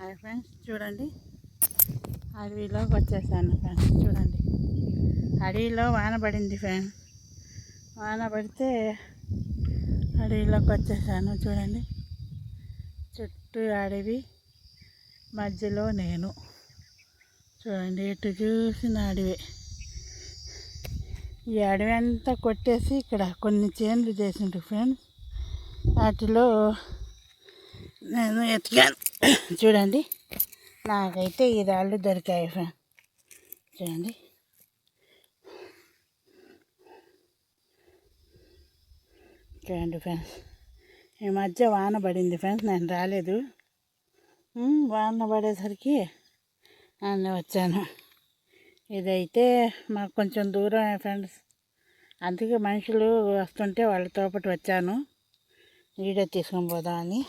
Hi friends చూడండి. అడవిలోకి వచ్చేసాను ఫ్రెండ్స్ చూడండి. అడవిలో వాన పడింది ఫ్రెండ్స్. వాన పడితే అడవిలోకి వచ్చేసాను చూడండి. చుట్టూ అడవి మధ్యలో నేను. చూడండి ఎటు చూసిన అడవి. ఈ అడవి అంతా కొట్టేసి ఇక్కడ కొన్ని చేన్లు చేసిండ్రు ఫ్రెండ్స్. వాటిలో నేను ఎతికాను. చూడండి. నాకైతే ఈ రాళ్ళు దొరికాయి ఫ్రెండ్. చూడండి. చూడండి ఫ్రెండ్స్. ఈ మధ్య వాన పడింది ఫ్రెండ్స్. నేను రాలేదు. వాన పడేసరికి నేను వచ్చాను. ఇదైతే మాకు కొంచెం దూరం ఫ్రెండ్స్. అందుకే మనుషులు వస్తుంటే వాళ్ళతో పాటు వచ్చాను. వీడియో తీసుకొని పోదామని.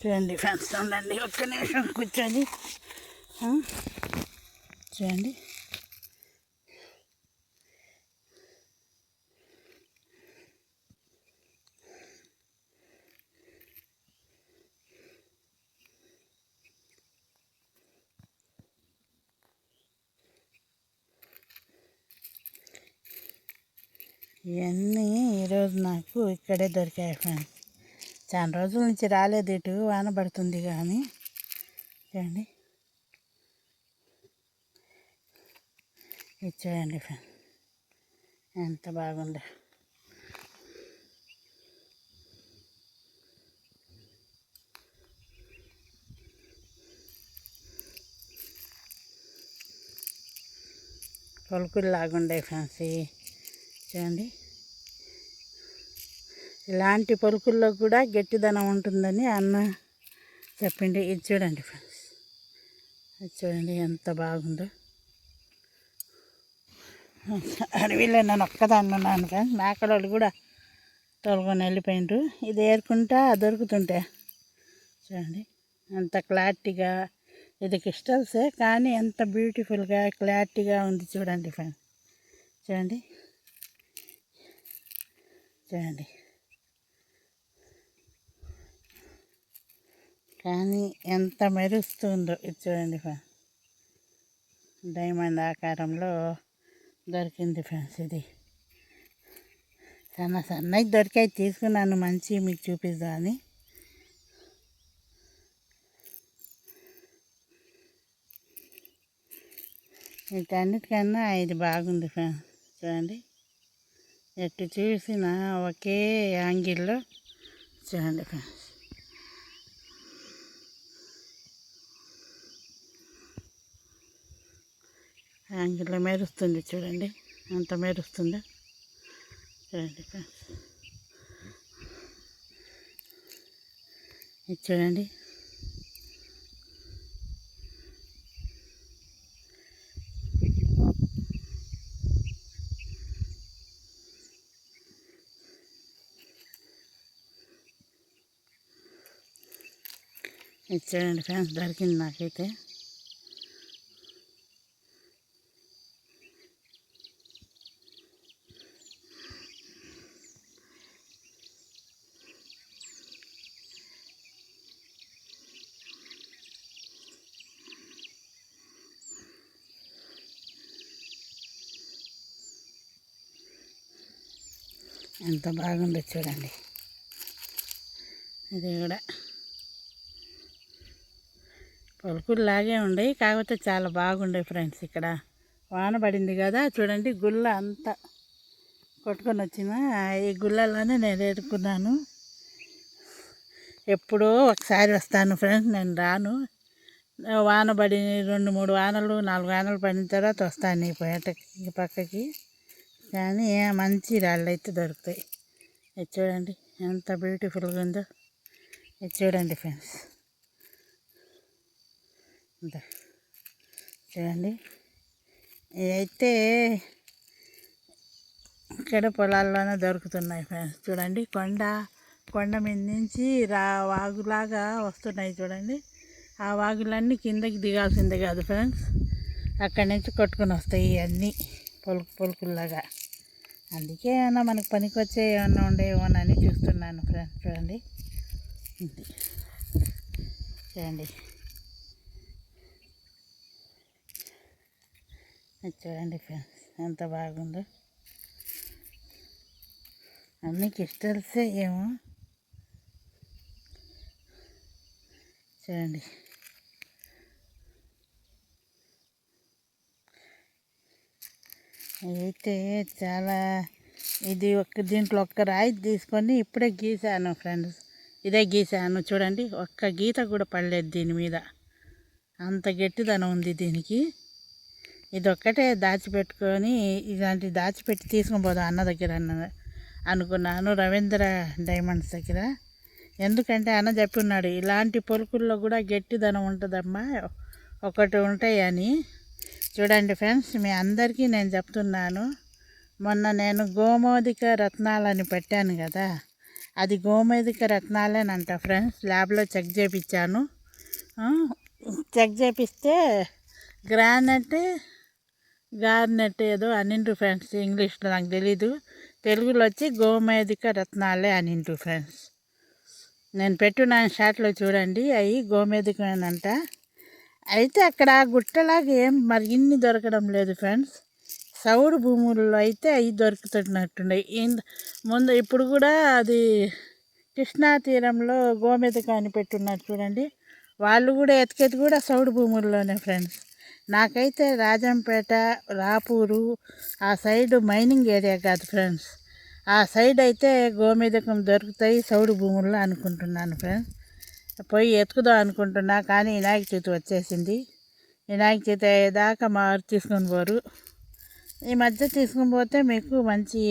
చూడండి ఫ్రెండ్స్ ఉండండి ఒక్క నిమిషం కూర్చోండి. చూడండి. ఇవన్నీ ఈరోజు నాకు ఇక్కడే దొరికాయి ఫ్రెండ్స్. చాలా రోజుల నుంచి రాలేదు ఇటు వాన పడుతుంది కానీ. చూడండి. ఇది చూడండి ఎంత బాగుందో. పలుకులు లాగుండే ఫ్యాన్సీ చూడండి. ఇలాంటి పలుకుల్లో కూడా గట్టిదనం ఉంటుందని అన్న చెప్పండి ఇది చూడండి ఫ్రెండ్స్. ఇది చూడండి ఎంత బాగుందో. అడవిలో నేను ఒక్కదాన్ని ఉన్నాను ఫ్రెండ్స్. మేకడోళ్ళు కూడా తోలుకొని వెళ్ళిపోయిండ్రు ఇది ఏరుకుంటా దొరుకుతుంటే. చూడండి. అంత క్లారిటీగా. ఇది క్రిస్టల్సే కానీ ఎంత బ్యూటిఫుల్గా క్లారిటీగా ఉంది చూడండి ఫ్రెండ్స్. చూడండి. చూడండి. కానీ ఎంత మెరుస్తుందో ఇది చూడండి ఫ్రెండ్స్ డైమండ్ ఆకారంలో దొరికింది ఫ్రెండ్స్ ఇది. సన్న సన్నవి దొరికాయి తీసుకున్నాను మంచి మీకు చూపిద్దామని వీటన్నిటికన్నా ఇది బాగుంది ఫ్రెండ్స్ చూడండి. ఎటు చూసినా ఒకే యాంగిల్లో చూడండి ఫ్రెండ్స్. యాంగిల్లో మెరుస్తుంది చూడండి. అంత మెరుస్తుందో? చూడండి ఫ్రెండ్స్. ఇది చూడండి. ఇది చూడండి ఫ్రెండ్స్ దొరికింది నాకైతే. ఎంత బాగుందో చూడండి. ఇది కూడా పలుకులు లాగే ఉండయి కాకపోతే చాలా బాగుండే ఫ్రెండ్స్ ఇక్కడ. వాన పడింది కదా చూడండి గుల్ల అంతా కొట్టుకొని వచ్చిన ఈ గుళ్ళలోనే నేను ఎదుర్కొన్నాను. ఎప్పుడో ఒకసారి వస్తాను ఫ్రెండ్స్ నేను రాను. వాన పడి రెండు మూడు వానలు నాలుగు వానలు పడిన తర్వాత వస్తాను ఈ ఈ పక్కకి. కానీ మంచి రాళ్ళు అయితే దొరుకుతాయి. ఇది చూడండి ఎంత బ్యూటిఫుల్గా ఉందో. ఇది చూడండి ఫ్రెండ్స్ చూడండి. ఇదైతే ఇక్కడ పొలాల్లోనే దొరుకుతున్నాయి ఫ్రెండ్స్ చూడండి కొండ కొండ మీద నుంచి రా వాగులాగా వస్తున్నాయి చూడండి. ఆ వాగులన్నీ కిందకి దిగాల్సిందే కాదు ఫ్రెండ్స్ అక్కడి నుంచి కొట్టుకొని వస్తాయి ఇవన్నీ. పొలుకు పొలుకుల్లాగా. అందుకే ఏమైనా మనకు పనికి వచ్చే ఏమన్నా అని చూస్తున్నాను ఫ్రెండ్స్ చూడండి. చూడండి. చూడండి ఫ్రెండ్స్ ఎంత బాగుందో. అన్నీ క్రిస్టల్సే ఏమో. చూడండి. అయితే చాలా ఇది ఒక్క దీంట్లో ఒక్క రాయి తీసుకొని ఇప్పుడే గీసాను ఫ్రెండ్స్ ఇదే గీసాను చూడండి. ఒక్క గీత కూడా పడలేదు దీని మీద. అంత గట్టిదనం ఉంది దీనికి. ఇది ఒక్కటే దాచిపెట్టుకొని ఇలాంటి దాచిపెట్టి తీసుకుని పోదాం అన్న దగ్గర అన్న అనుకున్నాను రవీంద్ర డైమండ్స్ దగ్గర. ఎందుకంటే అన్న చెప్పి ఉన్నాడు ఇలాంటి పొలుకుల్లో కూడా గట్టిదనం ఉంటుందమ్మా ఒకటి ఉంటాయని. చూడండి ఫ్రెండ్స్ మీ అందరికీ నేను చెప్తున్నాను. మొన్న నేను గోమోదిక రత్నాలని పెట్టాను కదా అది గోమోదిక రత్నాలేనంట ఫ్రెండ్స్ ల్యాబ్లో చెక్ చేయించాను చెక్ చేపిస్తే గ్రానైట్ గార్నెట్ ఏదో అనిండ్రు ఫ్రెండ్స్ ఇంగ్లీష్లో నాకు తెలీదు. తెలుగులో వచ్చి గోమేదిక రత్నాలే అనిండ్రు ఫ్రెండ్స్. నేను పెట్టిన షాట్లో చూడండి అవి గోమేదికమేనంట. అయితే అక్కడ గుట్టలాగా ఏం మరి ఇన్ని దొరకడం లేదు ఫ్రెండ్స్. సౌడు భూముల్లో అయితే అవి దొరుకుతున్నట్టున్నాయి. ముందు ఇప్పుడు కూడా అది కృష్ణా తీరంలో గోమెదక కాని పెట్టున్నారు చూడండి. వాళ్ళు కూడా ఎతికేది కూడా సౌడు భూముల్లోనే ఫ్రెండ్స్. నాకైతే రాజంపేట రాపూరు ఆ సైడ్ మైనింగ్ ఏరియా కాదు ఫ్రెండ్స్. ఆ సైడ్ అయితే గోమేదకం దొరుకుతాయి సౌడు భూముల్లో అనుకుంటున్నాను ఫ్రెండ్స్. పోయి ఎత్తుకుదాం అనుకుంటున్నా కానీ వినాయక చవితి వచ్చేసింది. వినాయక చవితి అయ్యేదాకా మారు తీసుకొని పోరు. ఈ మధ్య తీసుకొని పోతే మీకు మంచి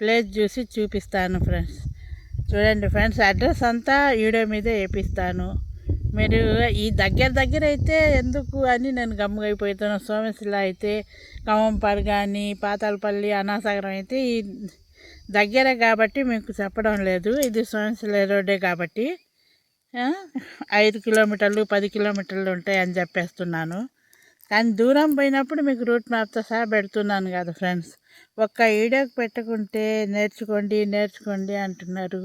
ప్లేస్ చూసి చూపిస్తాను ఫ్రెండ్స్. చూడండి ఫ్రెండ్స్ అడ్రస్ అంతా వీడియో మీదే వేపిస్తాను. మీరు ఈ దగ్గర దగ్గర అయితే ఎందుకు అని నేను గమ్ముగైపోతాను సోమశిల అయితే కమ్మంపాడు కానీ పాతాలపల్లి అనాసాగరం అయితే ఈ దగ్గరే కాబట్టి మీకు చెప్పడం లేదు. ఇది సోమశిల రోడ్డే కాబట్టి. ఐదు కిలోమీటర్లు పది కిలోమీటర్లు ఉంటాయని చెప్పేస్తున్నాను. కానీ దూరం పోయినప్పుడు మీకు రూట్ మ్యాప్తో సహా పెడుతున్నాను కదా ఫ్రెండ్స్. ఒక్క వీడియోకి పెట్టుకుంటే నేర్చుకోండి నేర్చుకోండి అంటున్నారు.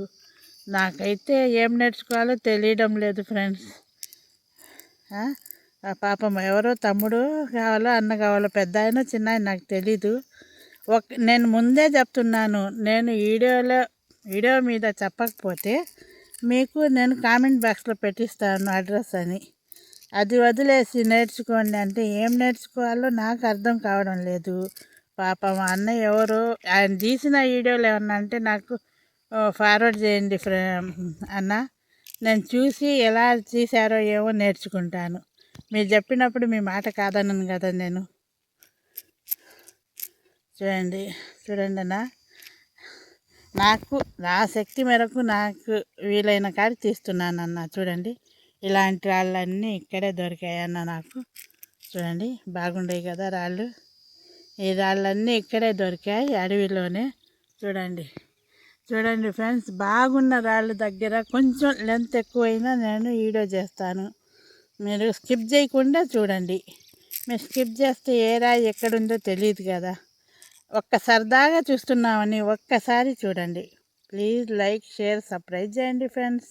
నాకైతే ఏం నేర్చుకోవాలో తెలియడం లేదు ఫ్రెండ్స్. పాపం ఎవరో తమ్ముడు కావాలో అన్న కావాలో పెద్ద ఆయన చిన్న ఆయన నాకు తెలీదు. ఒక నేను ముందే చెప్తున్నాను. నేను వీడియోలో వీడియో మీద చెప్పకపోతే మీకు నేను కామెంట్ బాక్స్లో పెట్టిస్తాను అడ్రస్ అని. అది వదిలేసి నేర్చుకోండి అంటే ఏం నేర్చుకోవాలో నాకు అర్థం కావడం లేదు. పాపం అన్నయ్య ఎవరు ఆయన తీసిన వీడియోలు ఏమన్నా అంటే నాకు ఫార్వర్డ్ చేయండి ఫ్రె అన్న. నేను చూసి ఎలా తీశారో ఏమో నేర్చుకుంటాను. మీరు చెప్పినప్పుడు మీ మాట కాదన్నాను కదా నేను. చూడండి చూడండి అన్నా. నాకు నా శక్తి మేరకు నాకు వీలైన కాడి తీస్తున్నాను అన్న చూడండి ఇలాంటి రాళ్ళన్నీ ఇక్కడే దొరికాయన్న నాకు. చూడండి బాగుండేవి కదా రాళ్ళు. ఈ రాళ్ళన్నీ ఇక్కడే దొరికాయి అడవిలోనే. చూడండి చూడండి ఫ్రెండ్స్ బాగున్న రాళ్ళ దగ్గర కొంచెం లెంత్ ఎక్కువైనా నేను వీడియో చేస్తాను. మీరు స్కిప్ చేయకుండా చూడండి. మీరు స్కిప్ చేస్తే ఏ రాయి ఎక్కడుందో తెలియదు కదా. ఒక్క సరదాగా చూస్తున్నామని ఒక్కసారి చూడండి. ప్లీజ్ లైక్ షేర్ సర్ప్రైజ్ చేయండి ఫ్రెండ్స్.